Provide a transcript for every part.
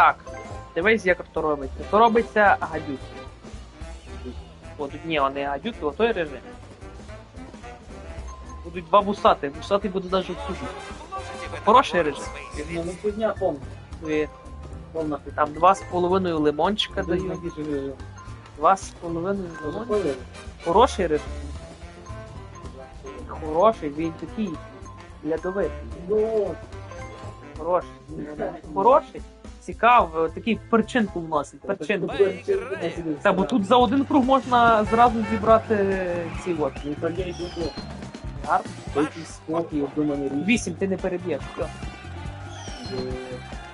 Так, дивись, як то робиться. То робиться гадюки. От, ні, вони гадюки, отой режим. Будуть два бусати, бусати буде навіть сухий. Хороший режим. І Полная фигня. Там два з половиною лимончика дають. даю. Два з половиною лимончика. Хороший режим. Хороший, він такий. Лядовитий. Ну, Хороший. Хороший. Цікавий, такий перчинку вносить. Перчинку. Та, бо тут за один круг можна зразу зібрати ці от. Гарно. Річ. Вісім ти не переб'єш. Все.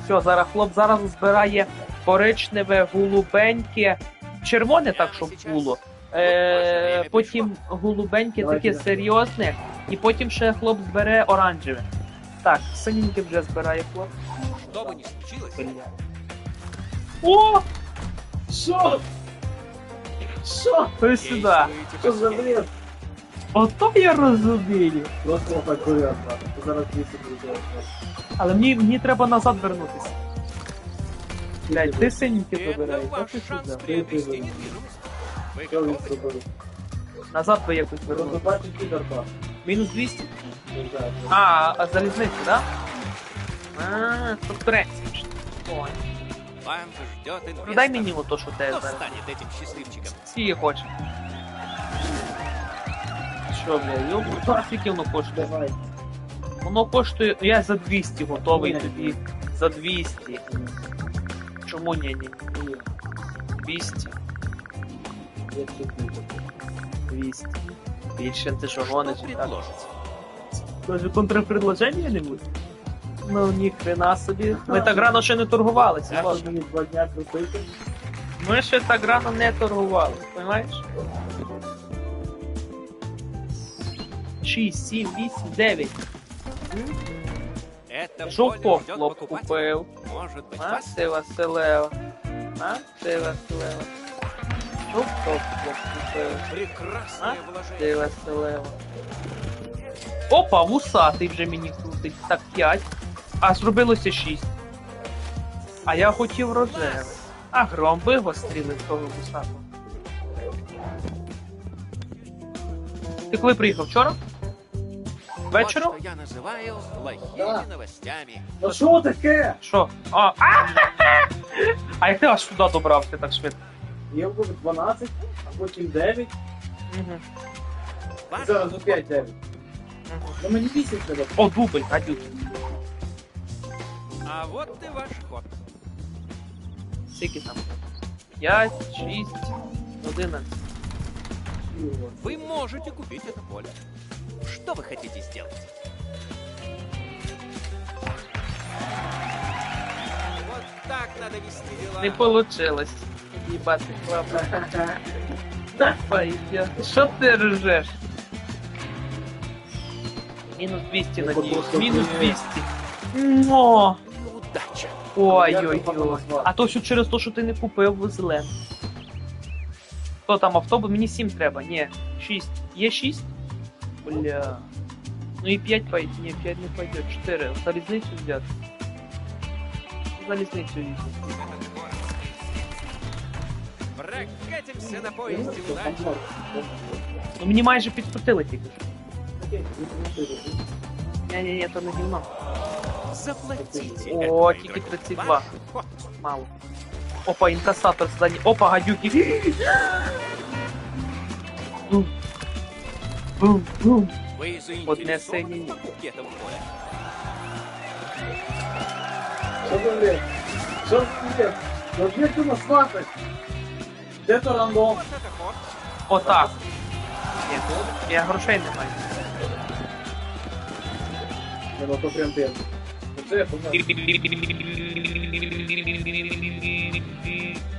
Все, зараз хлоп зараз збирає коричневе, голубеньке, червоне так, щоб було. Е, потім голубеньке таке серйозне, і потім ще хлоп збере оранжеве. Так, синеньке вже збирає хлоп Что бы ни случилось, Бля. О! Що? Що? Ти сюди. действуйте Що за по бред? Ото я розумію. Просто так курятно. Зараз 200 буде. Але мені, мені треба назад вернутися. Блядь, ти синеньке Это вибираєш, ваш так ти шанс сюди. приобрести недвижимость. Вы Що він готовы? зробив? Назад би якось вернутися. Розбачить кіберпак. Мінус 200? Ну, так. А, а залізницю, да? А, конкуренція. Ой. Вам ждет инвестор. Ну дай мені ото, що те Кто зараз. станет этим счастливчиком? Всі хоче. Що, бля, йобу, скільки воно коштує? Давай. Воно коштує, я за 200 готовий Ні. тобі. За 200. Чому ні, ні? Ні, 200. я чекаю. 200. Більше ти що Что гониш? так? предложите? Даже контрпредложення не буде? Ну ні хрена собі. Ми так рано ще не торгувалися. Я мені два дня крутити. Ми ще так рано не торгували, понимаєш? 6, 7, 8, 9. Это Жовток поле хлоп купив. А ти Василева. А ти Василева. Жовток хлоп купив. А? Ти Василева. Опа, вусатий вже мені крутить. Так, 5. А зробилося 6. А я хотів рожевий. А гром вигостріли того вусатого. Ти коли приїхав? Вчора? Вечором? Вот что я называю плохими Да. новостями. Ну що таке? Що? А, а, а як ти аж сюди добрався так швидко? Я був 12, а потім 9, Угу. і зараз опять 9. Ну мені 8 треба. О, дубль, гадюк. А вот и ваш ход. Скільки там? 5, 6, 11. Вы можете купить это поле. Что вы хотите сделать? Вот так надо вести дела. Не получилось. Їбати клапа. Пойдет. Що ти ржеш? Мінус 200 надіюсь. Мінус 200. О, Неудача. Ой-ой-ой. А то все через те, що ти не купив зелену. Хто там автобус? Мені 7 треба. Ні, 6. Є 6? Бля. Ну і 5 пойде. Ні, 5 не пойде. 4. Залізницю взяти. Залізницю візьму. Прокатимся на поезде удачи. Ну мені майже підкрутили тільки. Ні-ні-ні, то не гівно. Заплатите. О, это тільки игроку. 32. Ваш ход. Мало. Опа, інкасатор здані. Опа, гадюки. Бум. Бум, бум. Вы Вот не заинтересованы соедини. в покупке этого поля? Що за бред? Що за бред? Ну де ти нас сватать? Де то рандом? Вот это ход. Отак. Ні, я грошей не маю. Не, ну то прям п'ять.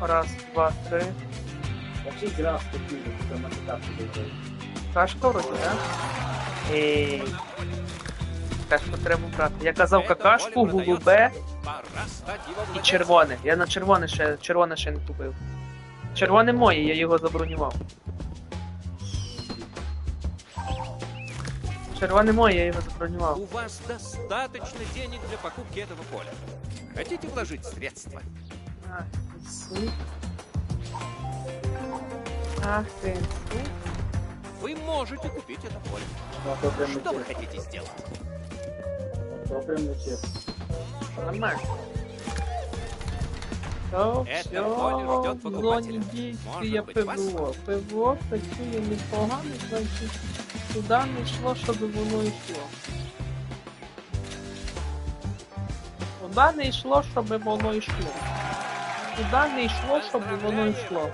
Раз, два, три. На карту дойти. Кашка вроді, да? Ей. Кашку треба брати. Я казав какашку, голубе і червоне. Я на червоне ще, червоне ще не купив. Червоне моє, я його забронював. Червоне моє, я його забронював. У вас достаточно денег для покупки этого поля. Хотите вложить средства? Ах ти сук. Ах ти сук. Вы можете купить это поле. Ну, а то прям Что вы не хотите сделать? А то прям не те. Нормально. То Это все поле ждет в зоні покупателя. дійствия Может быть, вас? ПВО. ПВО працює непогано, значить туди не йшло, щоб воно йшло. Туди не йшло, щоб воно йшло. Туди не йшло, щоб воно йшло.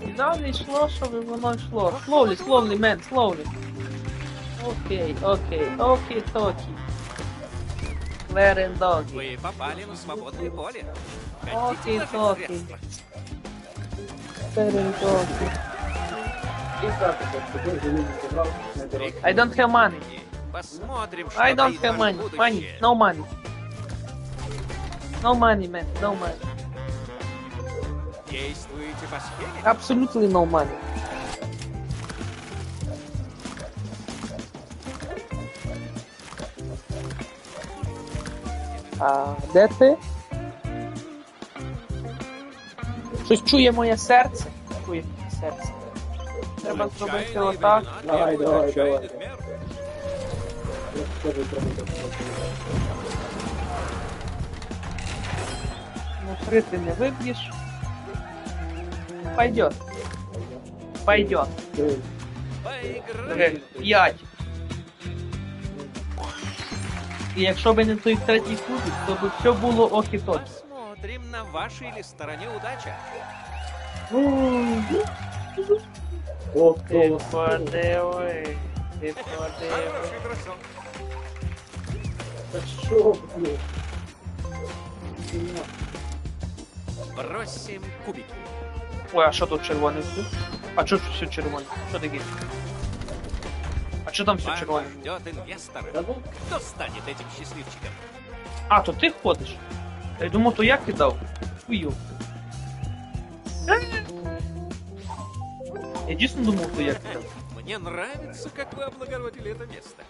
Туди не йшло, щоб воно йшло. Slowly, slowly, man, slowly. Окей, окей, окей, токи. Лерен доги. Вы попали на свободное поле. Окей, Хотите вложить I don't have money. Посмотрим, что I don't таит have ваше money. будущее. Money. No money. No money, man. No money. Действуете по схеме? Absolutely no money. А де ти? Щось чує моє серце? Чує моє серце. Треба зробити Отчаянные отак. времена Давай, требуют давай, отчаянных мер. Я скажу, треба так. Ну, три ты не выбьешь. Пойдет. Пойдет. Ти, Поиграли. П'ять. І якщо б не той третій кубик, то б все було ок-і-токи. Посмотрим, на вашей ли стороне удача. о, Ти подиви. Ти подиви. Та що, блін? Бросим кубики. Ой, а що тут червоний? А що тут все червоне? Що таке? А що там все червоне? ждет инвестор. Та ну, Кто станет этим счастливчиком? А, то ти ходиш? Я думав, то я кидав. Фую. Я дійсно думав, то я кидав. Мне нравится, как вы облагородили это место.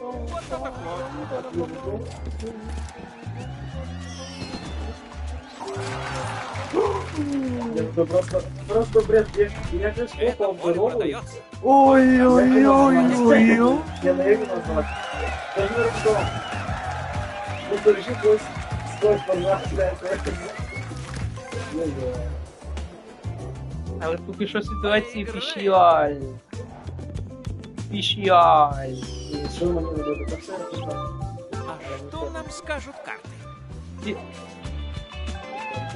Вот это плод. я то просто, просто бред, я, я же Это дорогу. продается. Ой-ой-ой-ой-ой. Я на его назвать. Даже не что. Ну, держи твой, свой формат, блядь. Ну, да. Але поки що ситуація піщальна. Піщальна. И что нам не надо? Так все это А что нам скажут карты?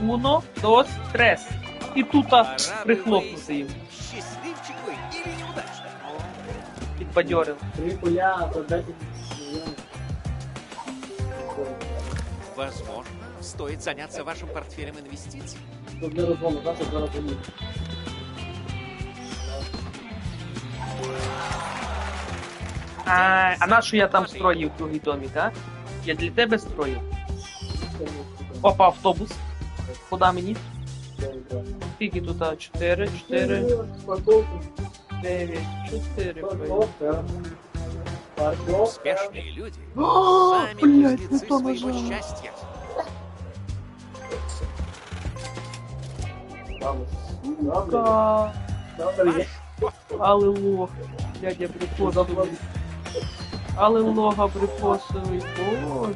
Уно, дос, трес. І тут Пора прихлопнути їм. выяснить, Счастливчик вы или неудачник? Підбадьорив. Три пуля, продайте Возможно, стоит заняться вашим портфелем инвестиций. Так. А, а на що я там строїв другий домик, а? Я для тебе строїв. Опа, автобус. Куда мені? Скільки тут? а? Чотири, чотири, дев'ять, чотири. Парковка. Успешные люди сами близнецы своего счастья. Сука! Але лох. Блядь, я прикосовий. Але лога. Боже, боже.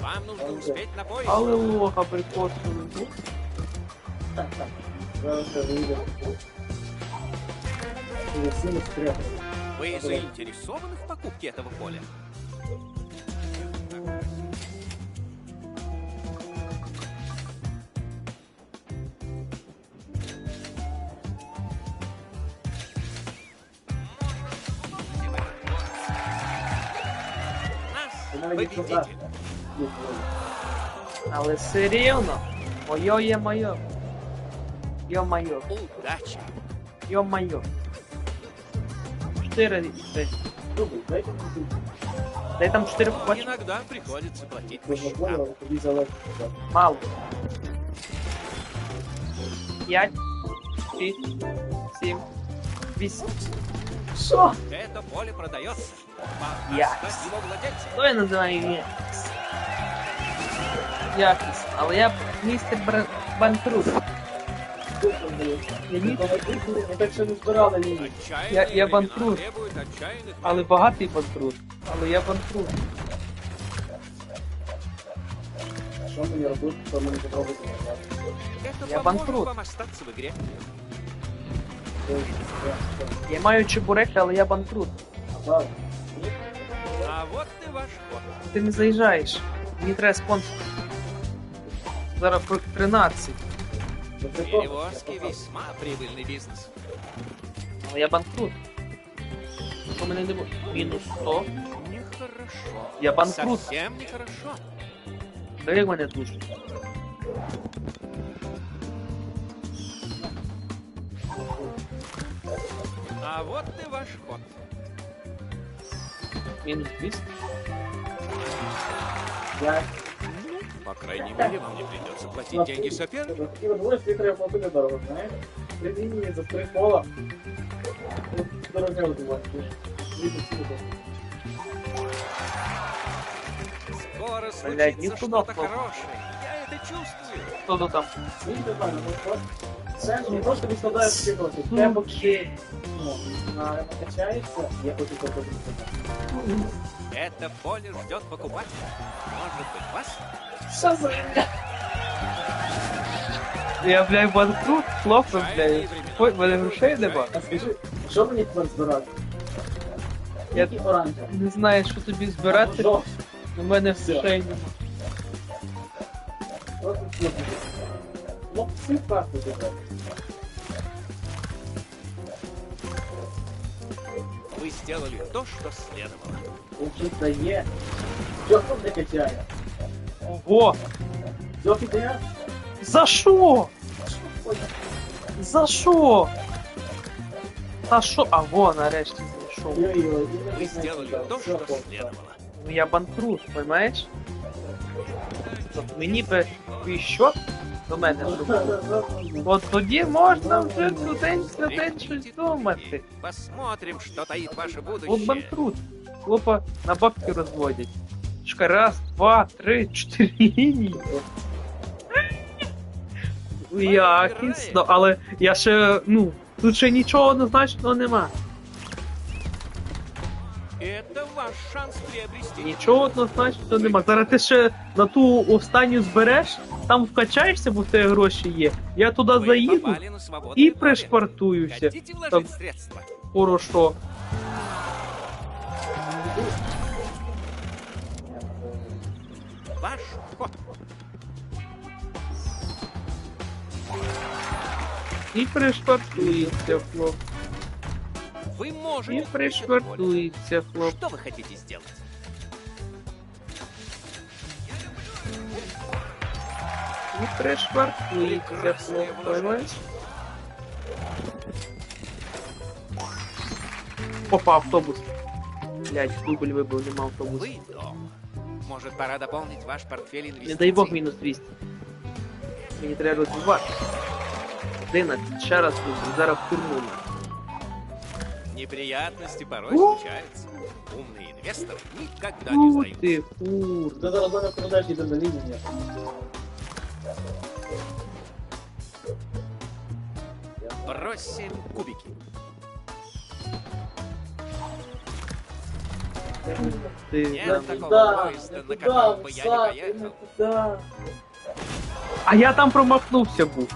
Вам нужно успеть на поезд. Але лога прикосовий. Так, я вийду. Я сину. Вы заинтересованы в покупке этого поля? Ти Нас навіть якщо победите. так. Ні, ні. Але все рівно. Моє є моє. Йо-моє. Удачи. Йо-моє. Чотири десь. Добре, дайте мені тут. Дай там чотири побачиш. Иногда приходится платить по Можна счетам. понял, тобі залежить. так. Мало. П'ять, шість, сім, Вісь. Що? Это поле продается. Я. Пора стать его владельцем. Хто я називаю якість? Якість. Але я містер Бр... Я ні, Ми так ще не збирали ні. Отчаянные Я- я времена банкрут. требуют отчаянных але багатий банкрут. Але я банкрут. Що мені робити, що мені попробувати? Это Я поможет банкрут. вам остаться в игре. Я маю чебуреки, але я банкрут. А вот и ваш ход. Ти не заїжджаєш. Мені треба спонсор. Зараз про 13. Перевозки весьма прибыльный бизнес. Але я банкрут. Не буде? Мінус 100. Нехорошо. Я банкрут. Совсем нехорошо. Та як мене душить? А вот и ваш ход. Мінус 200. Я Ну, по крайней мере, вам не придется платить деньги сопернику. такі от гості треба платити дорого, знаєш? Три лінії за три кола. Тут Дороге одувати. Скоро Блядь, случится никуда что-то плохо. хорошее. Я это чувствую. Хто то там? Це ж не просто відкладаєш всі гроші. Те поки ну, на- накачається, я хочу попробувати. Это поле ждет покупателя. Может быть, вас? Що за Я, блядь, банкрут, хлопець, блядь. Ой, в мене грошей нема. А скажи, що мені тепер збирати? Я- Тільки оранжеве. Не знаю, що тобі збирати. Жовтий. У мене грошей нема. Просто слухай. Ну, всі карти забрати. Вы сделали то, что следовало. Якщо дає, Джофі не качає. Ого! За що? За що? Та що? А во, нарешті знайшов. Вы сделали то, что следовало. Ну я банкрут, понимаєш? От мені би твій до мене зробив. От тоді можна вже туди сюди щось думати. Посмотрим, что таит ваше От будущее. банкрут. Хлопа на бабки розводять. Чекай, раз, два, три, чотири лінії. Якісно, але я ще, ну, тут ще нічого однозначного нема. Это ваш шанс приобрести. Нічого однозначного нема. Зараз ти ще на ту останню збереш, там вкачаєшся, бо в тебе гроші є. Я туди заїду і вложить Там- средства? Хорошо. Ваш ход. І пришпартується, хлоп. Вы можете І купить это поле. пришпартується, хлоп. Что вы хотите сделать? І пришпартується, хлоп. Понимаєш? Опа, автобус. Блять, дубль вибив, нема автобусу. Вы дом. Может, пора дополнить ваш портфель инвестиций? Не дай Бог мінус 200. Мені треба розвивати. 11, ще раз тут, зараз в тюрму. Неприятности порой У. случаются. Умные инвесторы никогда не Фу сдаются. ти, фур. Ти зараз мене продаєш і до лінії. Бросим кубики. Ти, Нет да. такого Да, поезда, на котором бы я не поехал. А я там промахнувся був.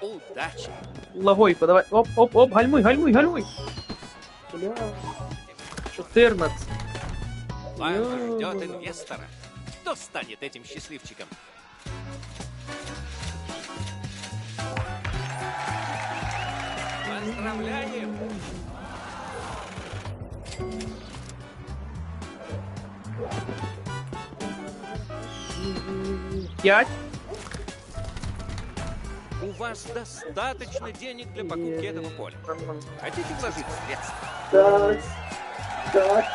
Удачи! Лагойко, давай. Оп, оп, оп, гальмуй, гальмуй, гальмуй. Бля. 14. Вас Ё. ждет инвестора. Кто станет этим счастливчиком? Поздравляем! П'ять. У вас достаточно денег для покупки этого поля. Хотите вложить средства? Так, так.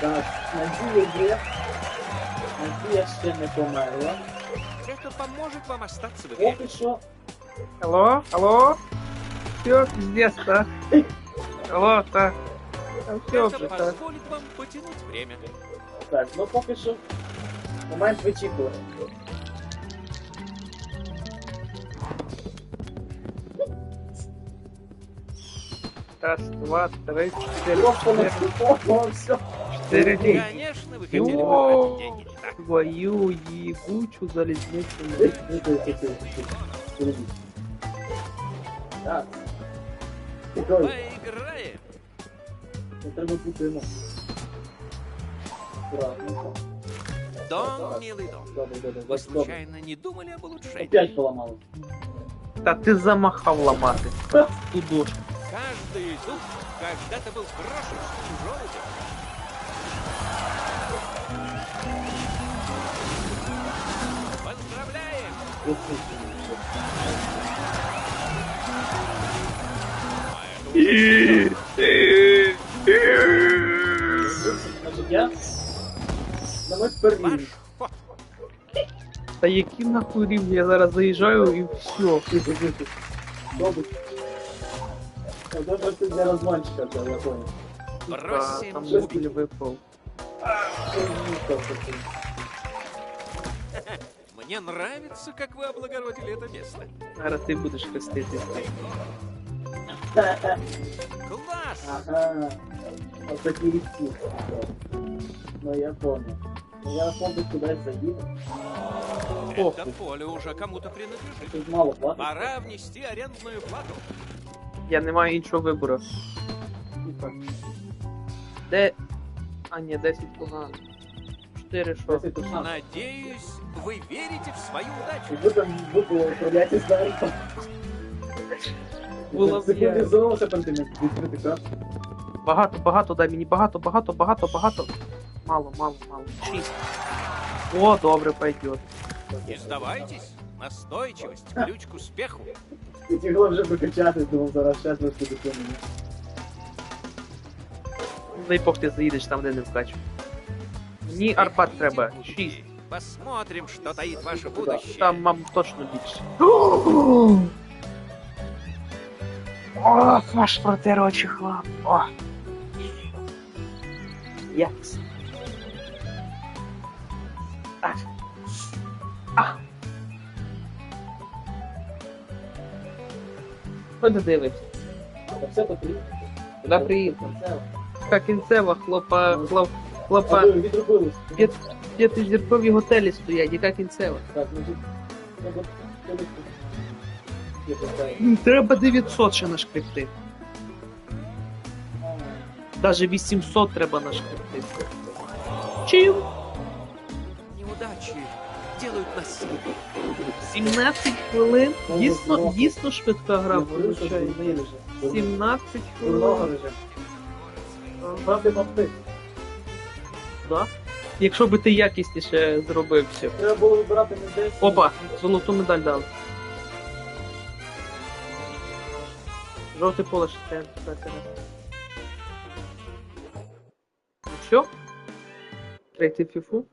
Так, надія є. Надія ще не померла. Это поможет вам остаться в игре. Поки що Алло, алло. все, пиздец, да. Алло, так. Та все Это вже, так. позволит вам потянуть время. Так, ну поки що. Момент вичікування. Раз, два, три, чотири, Просто на чотири, телефон, все. чотири. Конечно, вы хотели Йоу. потратить деньги, не так? Твою ебучу залізницю. Так. Цікаво, Поиграем. не треба бути ну. Аккуратненько. Дом, милый дом. Добре, добре, Вы добре. случайно не думали об улучшении? Опять поламали. Та ти замахав ламати. Ту дошку. Каждый зуб когда-то был крошечным желудем. Поздравляем! А я на мить тепер ваш рівень. ход. Та які нахуй рівні, я зараз заїжджаю і все. Тихо, тихо. Добре. Ну, Добре, це для розманчика, це я понял. Та, Бросим там щось мобіль випав. Мне нравится, как вы облагородили это место. Зараз ти будеш хрестити. Класс! Ага. Ось такі різкі. Ну я понял. Ну, Я мабуть кудись заїду. Это поле уже кому-то принадлежит. Тут мало платить. Пора внести арендную плату. Я не маю іншого вибору. Де. А ні, 10 погано. 4 що? Десять тут шанс. Надеюсь, вы верите в свою удачу. І ви там випало управляти з нами. Було б я. Синхронізувався там ти відкрити крас. Багато, багато, дай мені багато, багато, багато, багато. Мало, мало, мало. 6. О, добре, пойдет. Не сдавайтесь. Настойчивость – ключ к успеху. І тігло вже викачати, думав, зараз час не буде цьому. Дай Бог ти заїдеш там, де не вкачу. Мені Арбат треба. 6. Посмотрим, что таит ваше будущее. Там, мам, точно більше. О, аж проти очі хлап. О. Якс. А. А. Ходи дивись. Все потрібно. Куди приїхав? Так, кінцева хлопа, хлоп, хлопа. Відробилися. П'ятизіркові готелі стоять, яка кінцева. Так, ну, Треба 900 ще нашкрипти. Даже 800 треба нашкрипти. Чим? Неудачі делають нас 17 хвилин. Дійсно, дійсно швидка гра вирушає. 17 хвилин. Правда, мапти. Да? Якщо би ти якісніше зробив все. Треба було вибирати медаль. Опа, золоту медаль дали. Жовте поле ще треба. Ну все? Третій фіфу.